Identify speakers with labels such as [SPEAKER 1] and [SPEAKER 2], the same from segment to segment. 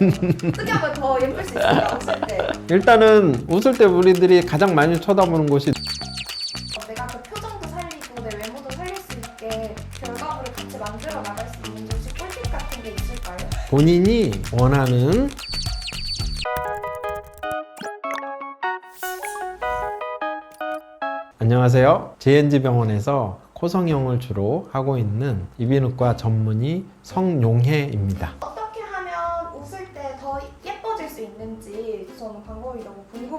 [SPEAKER 1] 어떻게 하면 더 예쁠 수 있을까 웃을 때
[SPEAKER 2] 일단은 웃을 때 우리들이 가장 많이 쳐다보는 곳이
[SPEAKER 1] 내가 그 표정도 살리고 내 외모도 살릴 수 있게 결과물을 같이 만들어 나갈 수 있는 혹시 꿀팁 같은 게 있을까요?
[SPEAKER 2] 본인이 원하는 안녕하세요. JNG 병원에서 코성형을 주로 하고 있는 이비인후과 전문의 성용혜입니다.
[SPEAKER 1] 어떻게 하면 웃을 때 더 예뻐질 수 있는지 저는 방법이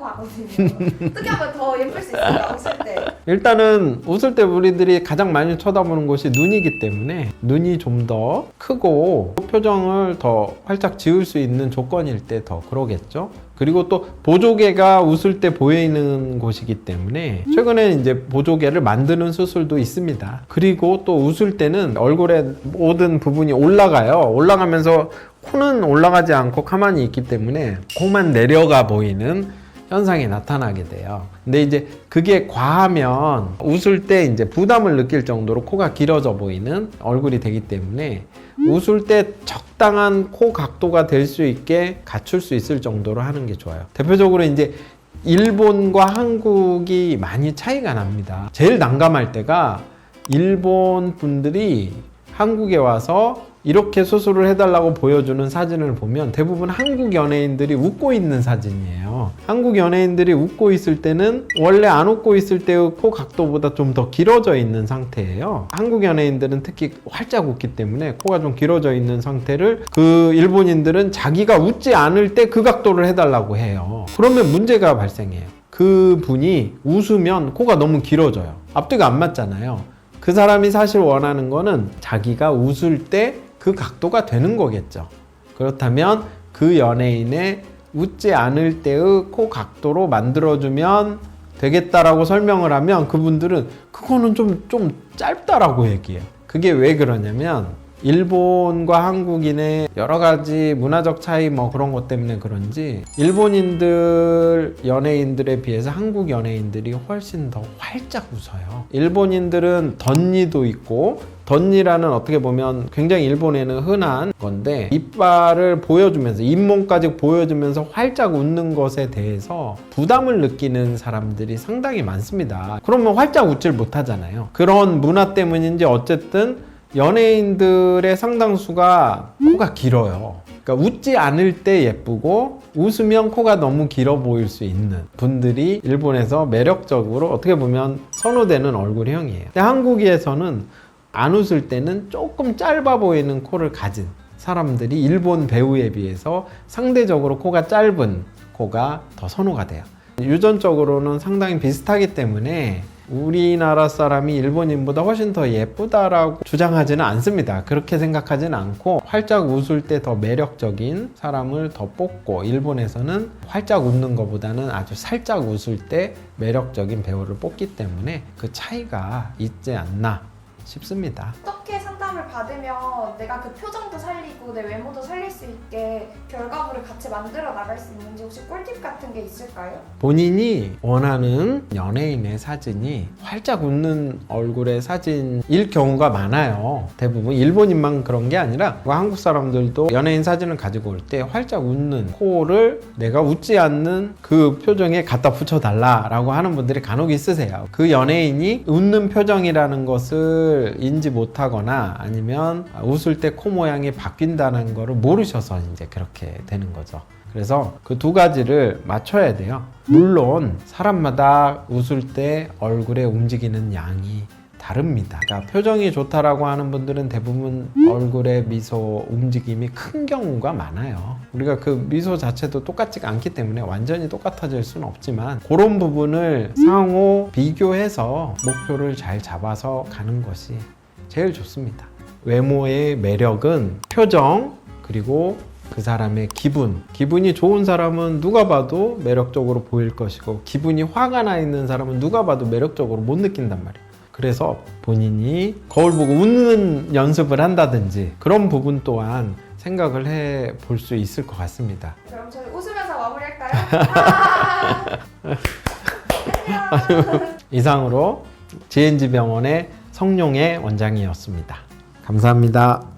[SPEAKER 1] 궁금하거든요. 어떻게 하면 더 예쁠 수 있을까 웃을 때?
[SPEAKER 2] 일단은 웃을 때 우리들이 가장 많이 쳐다보는 곳이 눈이기 때문에 눈이 좀 더 크고 표정을 더 활짝 지을 수 있는 조건일 때 더 그러겠죠. 그리고 또 보조개가 웃을 때 보이는 곳이기 때문에 최근에 이제 보조개를 만드는 수술도 있습니다. 그리고 또 웃을 때는 얼굴의 모든 부분이 올라가요. 올라가면서 코는 올라가지 않고 가만히 있기 때문에 코만 내려가 보이는 현상이 나타나게 돼요. 근데 이제 그게 과하면 웃을 때 이제 부담을 느낄 정도로 코가 길어져 보이는 얼굴이 되기 때문에 웃을 때 적당한 코 각도가 될 수 있게 갖출 수 있을 정도로 하는 게 좋아요. 대표적으로 이제 일본과 한국이 많이 차이가 납니다. 제일 난감할 때가 일본 분들이 한국에 와서 이렇게 수술을 해달라고 보여주는 사진을 보면 대부분 한국 연예인들이 웃고 있는 사진이에요. 한국 연예인들이 웃고 있을 때는 원래 안 웃고 있을 때의 코 각도보다 좀 더 길어져 있는 상태예요. 한국 연예인들은 특히 활짝 웃기 때문에 코가 좀 길어져 있는 상태를 그 일본인들은 자기가 웃지 않을 때 그 각도를 해달라고 해요. 그러면 문제가 발생해요. 그 분이 웃으면 코가 너무 길어져요. 앞뒤가 안 맞잖아요. 그 사람이 사실 원하는 거는 자기가 웃을 때 그 각도가 되는 거겠죠. 그렇다면 그 연예인의 웃지 않을 때의 코 각도로 만들어주면 되겠다라고 설명을 하면 그분들은 그거는 좀, 좀 짧다라고 얘기해요. 그게 왜 그러냐면 일본과 한국인의 여러 가지 문화적 차이 뭐 그런 것 때문에 그런지 일본인들 연예인들에 비해서 한국 연예인들이 훨씬 더 활짝 웃어요. 일본인들은 덧니도 있고 덧니라는 어떻게 보면 굉장히 일본에는 흔한 건데 이빨을 보여주면서 잇몸까지 보여주면서 활짝 웃는 것에 대해서 부담을 느끼는 사람들이 상당히 많습니다. 그러면 활짝 웃질 못하잖아요. 그런 문화 때문인지 어쨌든 연예인들의 상당수가 코가 길어요. 그러니까 웃지 않을 때 예쁘고 웃으면 코가 너무 길어 보일 수 있는 분들이 일본에서 매력적으로 어떻게 보면 선호되는 얼굴형이에요. 근데 한국에서는 안 웃을 때는 조금 짧아 보이는 코를 가진 사람들이 일본 배우에 비해서 상대적으로 코가 짧은 코가 더 선호가 돼요. 유전적으로는 상당히 비슷하기 때문에 우리나라 사람이 일본인보다 훨씬 더 예쁘다라고 주장하지는 않습니다. 그렇게 생각하지는 않고 활짝 웃을 때 더 매력적인 사람을 더 뽑고 일본에서는 활짝 웃는 것보다는 아주 살짝 웃을 때 매력적인 배우를 뽑기 때문에 그 차이가 있지 않나 싶습니다.
[SPEAKER 1] 상담을 받으면 내가 그 표정도 살리고 내 외모도 살릴 수 있게 결과물을 같이 만들어 나갈 수 있는지 혹시 꿀팁 같은 게 있을까요?
[SPEAKER 2] 본인이 원하는 연예인의 사진이 활짝 웃는 얼굴의 사진일 경우가 많아요. 대부분 일본인만 그런 게 아니라 한국 사람들도 연예인 사진을 가지고 올 때 활짝 웃는 코를 내가 웃지 않는 그 표정에 갖다 붙여달라라고 하는 분들이 간혹 있으세요. 그 연예인이 웃는 표정이라는 것을 인지 못하거나 아니면 웃을 때 코 모양이 바뀐다는 거를 모르셔서 이제 그렇게 되는 거죠. 그래서 그 두 가지를 맞춰야 돼요. 물론 사람마다 웃을 때 얼굴에 움직이는 양이 다릅니다. 그러니까 표정이 좋다라고 하는 분들은 대부분 얼굴의 미소 움직임이 큰 경우가 많아요. 우리가 그 미소 자체도 똑같지가 않기 때문에 완전히 똑같아질 수는 없지만 그런 부분을 상호 비교해서 목표를 잘 잡아서 가는 것이 제일 좋습니다. 외모의 매력은 표정 그리고 그 사람의 기분. 기분이 좋은 사람은 누가 봐도 매력적으로 보일 것이고, 기분이 화가 나 있는 사람은 누가 봐도 매력적으로 못 느낀단 말이에요. 그래서 본인이 거울 보고 웃는 연습을 한다든지 그런 부분 또한 생각을 해 볼 수 있을 것 같습니다.
[SPEAKER 1] 그럼 저희 웃으면서 마무리할까요? 아!
[SPEAKER 2] 이상으로 GNG 병원의 성룡의 원장이었습니다. 감사합니다.